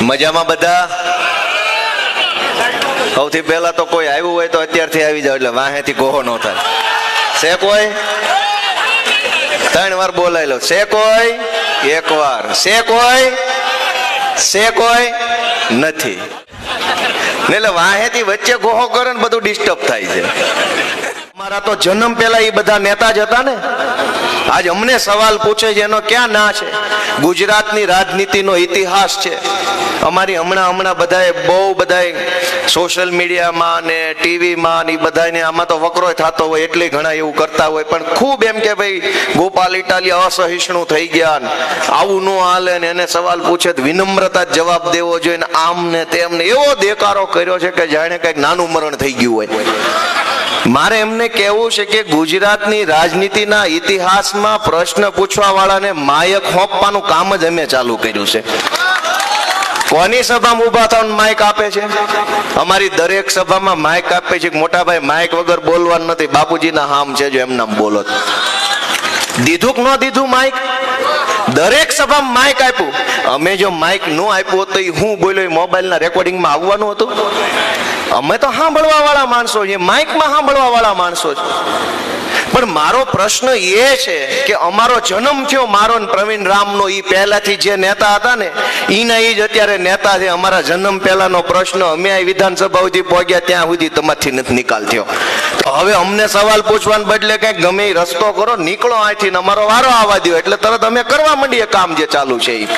મજામાં બધા? સૌથી પહેલા તો કોઈ આવ્યું હોય તો અત્યારથી આવી જાવ એટલે વાહેથી કોહો ન થાય. છે કોઈ? ત્રણ વાર બોલાયેલો. છે કોઈ? એક વાર. છે કોઈ? છે કોઈ? નથી. એટલે વાહેથી વચ્ચે ગોહો કરે ને બધું ડિસ્ટર્બ થાય છે. અમારા તો જન્મ પહેલા એ બધા નેતા જ હતા ને. આજ અમને સવાલ પૂછે છે, એનો ક્યાં ના છે? ગુજરાતની રાજનીતિનો ઇતિહાસ છે. અમારી હમણાં હમણાં બધાએ બહુ બધાએ સોશિયલ મીડિયામાં ને ટીવીમાં ને એ બધાને આમાં તો વકરો થતો હોય, એટલે ઘણા એવું કરતા હોય. પણ ખૂબ એમ કે ભાઈ, ગોપાલ ઇટાલિયા અસહિષ્ણુ થઈ ગયા ને, આવું ન હાલે ને એને સવાલ પૂછે વિનમ્રતા જ જવાબ દેવો જોઈએ ને આમ ને તેમ ને એવો દેકારો કર્યો છે કે જાણે કંઈક નાનું મરણ થઈ ગયું હોય. મારે એમને કહેવું છે કે ગુજરાતની રાજનીતિના ઇતિહાસમાં પ્રશ્ન પૂછવા વાળાને માયક હોપવાનું કામ જ અમે ચાલુ કર્યું છે. કોની સભામાં ઊભા થવાનું માઇક આપે છે? અમારી દરેક સભામાં માઇક આપે છે. મોટા ભાઈ માઇક વગર બોલવાનું નથી. બાપુજીના હામ છે જો એમના બોલો. દીધું કે ન દીધું માઇક? દરેક સભામાં માઇક આપ્યું. અમે જો માઇક ન આપ્યું તો હું બોલ્યો? એ મોબાઈલના રેકોર્ડિંગમાં આવવાનું હતું? અમે તો સાંભળવા વાળા માણસો છીએ. માઇકમાં સાંભળવા વાળા માણસો છે પણ મારો પ્રશ્ન એ છે કે અમારો જન્મ થયો મારો પ્રવીણ રામનો એ પહેલાથી જે નેતા હતા ને એના એ જ અત્યારે નેતા છે. અમારા જન્મ પહેલાનો પ્રશ્ન અમે વિધાનસભા સુધી પહોંચ્યા, ત્યાં સુધી તમારથી નથી નિકાલ થયો. તો હવે અમને સવાલ પૂછવાને બદલે કંઈક ગમે રસ્તો કરો, નીકળો અહીંથી અમારો વારો આવવા દો એટલે તરત અમે કરવા માંડીએ કામ જે ચાલુ છે ઈ.